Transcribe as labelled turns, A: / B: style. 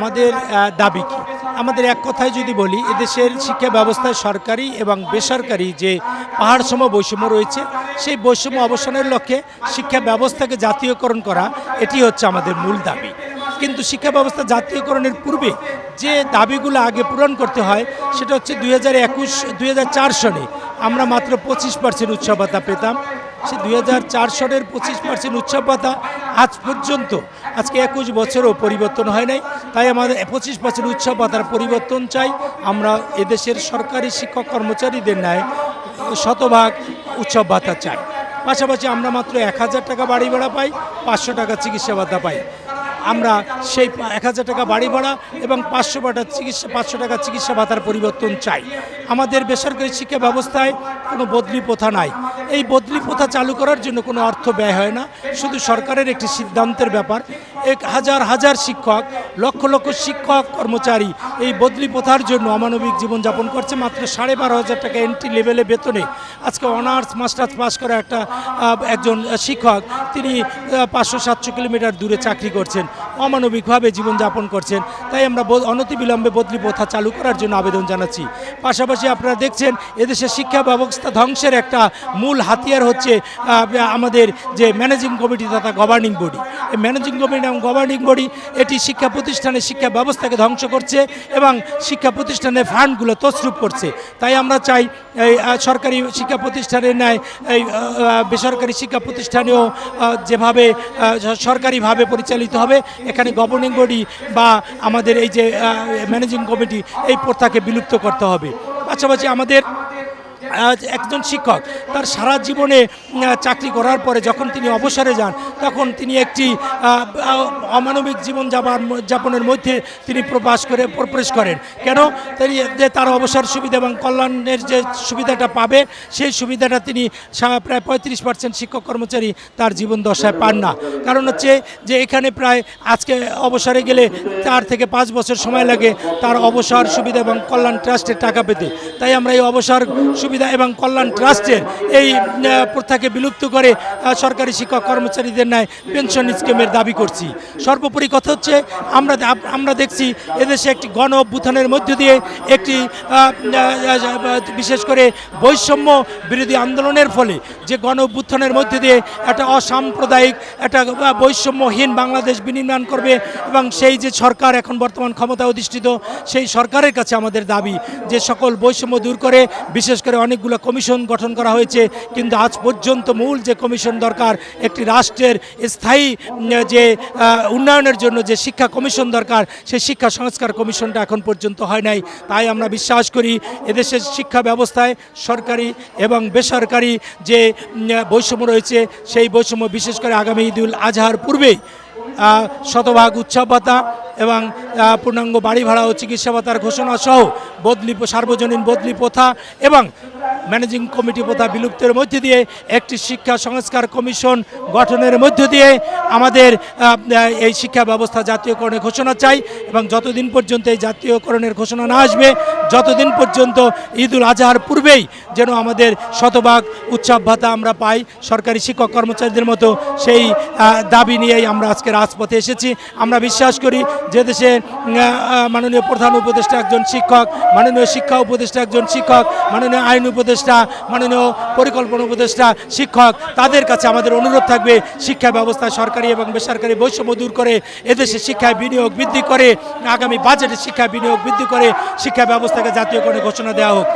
A: আমাদের দাবি কি? আমাদের এক কথায় যদি বলি, এদেশের শিক্ষা ব্যবস্থায় সরকারি এবং বেসরকারি যে পাহাড়সম বৈষম্য রয়েছে, সেই বৈষম্য অবসানের লক্ষ্যে শিক্ষা ব্যবস্থাকে জাতীয়করণ করা, এটি হচ্ছে আমাদের মূল দাবি। কিন্তু শিক্ষা ব্যবস্থা জাতীয়করণের পূর্বে যে দাবিগুলো আগে পূরণ করতে হয়, সেটা হচ্ছে দুই হাজার একুশ, দুই সনে আমরা মাত্র পঁচিশ পার্সেন্ট উৎসব পেতাম। সে দুই হাজার চার সনের পঁচিশ পার্সেন্ট উৎসব আজ পর্যন্ত, আজকে একুশ বছরও পরিবর্তন হয় নাই। তাই আমাদের পঁচিশ বছর উৎসব ভাতার পরিবর্তন চাই। আমরা এদেশের সরকারি শিক্ষক কর্মচারীদের ন্যায় শতভাগ উৎসব ভাতা চাই। পাশাপাশি আমরা মাত্র এক হাজার টাকা বাড়ি ভাড়া পাই, পাঁচশো টাকা চিকিৎসা ভাতা পাই। আমরা সেই এক হাজার টাকা বাড়ি ভাড়া এবং পাঁচশো টাকা চিকিৎসা পাঁচশো টাকা চিকিৎসা ভাতার পরিবর্তন চাই। আমাদের বেসরকারি শিক্ষা ব্যবস্থায় কোনো বদলি প্রথা নাই। এই বদলি প্রথা চালু করার জন্য কোনো অর্থ ব্যয় হয় না। শুধু সরকারের একটি সিদ্ধান্তের ব্যাপার। এক হাজার হাজার শিক্ষক, লক্ষ লক্ষ শিক্ষক, কর্মচারী এই বদলি প্রথার জন্য অমানবিক জীবনযাপন করছে মাত্র সাড়ে বারো হাজার টাকা এন্ট্রি লেভেলে বেতনে। আজকে অনার্স মাস্টার্স পাস করা একটা একজন শিক্ষক, তিনি পাঁচশো সাতশো কিলোমিটার দূরে চাকরি করছেন। অমানবিকভাবে জীবনযাপন করছেন। তাই আমরা অনতিবিলম্বে বদলি প্রথা চালু করার জন্য আবেদন জানাচ্ছি। পাশাপাশি আপনারা দেখছেন, এদেশের শিক্ষা ব্যবস্থা ধ্বংসের একটা মূল হাতিয়ার হচ্ছে আমাদের যে ম্যানেজিং কমিটি, তথা গভর্নিং বডি এই ম্যানেজিং কমিটি এবং গভর্নিং বডি এটি শিক্ষা প্রতিষ্ঠানের শিক্ষা ব্যবস্থাকে ধ্বংস করছে এবং শিক্ষা প্রতিষ্ঠানের ফান্ডগুলো তছরূপ করছে। তাই আমরা চাই, এই সরকারি শিক্ষা প্রতিষ্ঠানের ন্যায়, এই বেসরকারি শিক্ষা প্রতিষ্ঠানেও যেভাবে সরকারিভাবে পরিচালিত হবে এখানে গভর্নিং বডি বা আমাদের এই যে ম্যানেজিং কমিটি এই প্রথাকে বিলুপ্ত করতে হবে। পাশাপাশি আমাদের একজন শিক্ষক, তার সারা জীবনে চাকরি করার পরে যখন তিনি অবসরে যান, তখন তিনি একটি অমানবিক জীবন যাবার যাপনের মধ্যে তিনি প্রবাস করে, প্রবেশ করেন। কেন? তিনি যে তার অবসর সুবিধা এবং কল্যাণের যে সুবিধাটা পাবে, সেই সুবিধাটা তিনি প্রায় পঁয়ত্রিশ পার্সেন্ট শিক্ষক কর্মচারী তার জীবন দশায় পান না। কারণ হচ্ছে যে এখানে প্রায় আজকে অবসরে গেলে চার থেকে পাঁচ বছর সময় লাগে তার অবসর সুবিধা এবং কল্যাণ ট্রাস্টের টাকা পেতে। তাই আমরা এই অবসর সুবিধা এবং কল্যাণ ট্রাস্টের এই প্রথাকে বিলুপ্ত করে সরকারি শিক্ষক কর্মচারীদের ন্যায় পেনশন স্কিমের দাবি করছি। সর্বোপরি কথা হচ্ছে, আমরা আমরা দেখছি এদেশে একটি গণ অভ্যুত্থানের মধ্য দিয়ে একটি বিশেষ করে বৈষম্য বিরোধী আন্দোলনের ফলে যে গণ অভ্যুত্থানের মধ্য দিয়ে একটা অসাম্প্রদায়িক, একটা বৈষম্যহীন বাংলাদেশ বিনির্মাণ করবে এবং সেই যে সরকার এখন বর্তমান ক্ষমতা অধিষ্ঠিত, সেই সরকারের কাছে আমাদের দাবি যে সকল বৈষম্য দূর করে, বিশেষ করে অনেকগুলো কমিশন গঠন করা হয়েছে, কিন্তু আজ পর্যন্ত মূল যে কমিশন দরকার, একটি রাষ্ট্রের স্থায়ী যে উন্নয়নের জন্য যে শিক্ষা কমিশন দরকার, সেই শিক্ষা সংস্কার কমিশনটা এখন পর্যন্ত হয় নাই। তাই আমরা বিশ্বাস করি, এদেশের শিক্ষা ব্যবস্থায় সরকারি এবং বেসরকারি যে বৈষম্য রয়েছে, সেই বৈষম্য বিশেষ করে আগামী ঈদুল আজহার পূর্বেই শতভাগ উৎসব ভাতা এবং পূর্ণাঙ্গ বাড়ি ভাড়া ও চিকিৎসা ভাতার ঘোষণা সহ বদলি, সার্বজনীন বদলি প্রথা এবং ম্যানেজিং কমিটি প্রথা বিলুপ্তের মধ্য দিয়ে, একটি শিক্ষা সংস্কার কমিশন গঠনের মধ্য দিয়ে আমাদের এই শিক্ষা ব্যবস্থা জাতীয়করণের ঘোষণা চাই এবং যতদিন পর্যন্ত এই জাতীয়করণের ঘোষণা না আসবে, যতদিন পর্যন্ত ঈদুল আজহার পূর্বেই যেন আমাদের শতভাগ উৎসব ভাতা আমরা পাই, সরকারি শিক্ষক কর্মচারীদের মতো সেই দাবি নিয়েই আমরা আজকে রাজপথে এসেছি। আমরা বিশ্বাস করি যে দেশে মাননীয় প্রধান উপদেষ্টা একজন শিক্ষক, মাননীয় শিক্ষা উপদেষ্টা একজন শিক্ষক, মাননীয় আইন উপদেষ্টা মাননীয় পরিকল্পনা উপদেষ্টা, শিক্ষক, তাদের কাছে আমাদের অনুরোধ থাকবে, শিক্ষা ব্যবস্থা সরকারি এবং বেসরকারি বৈষম্য দূর করে, এদেশে শিক্ষায় বিনিয়োগ বৃদ্ধি করে, আগামী বাজেটে শিক্ষা বিনিয়োগ বৃদ্ধি করে, শিক্ষা ব্যবস্থাকে জাতীয়করণের ঘোষণা দেওয়া হোক।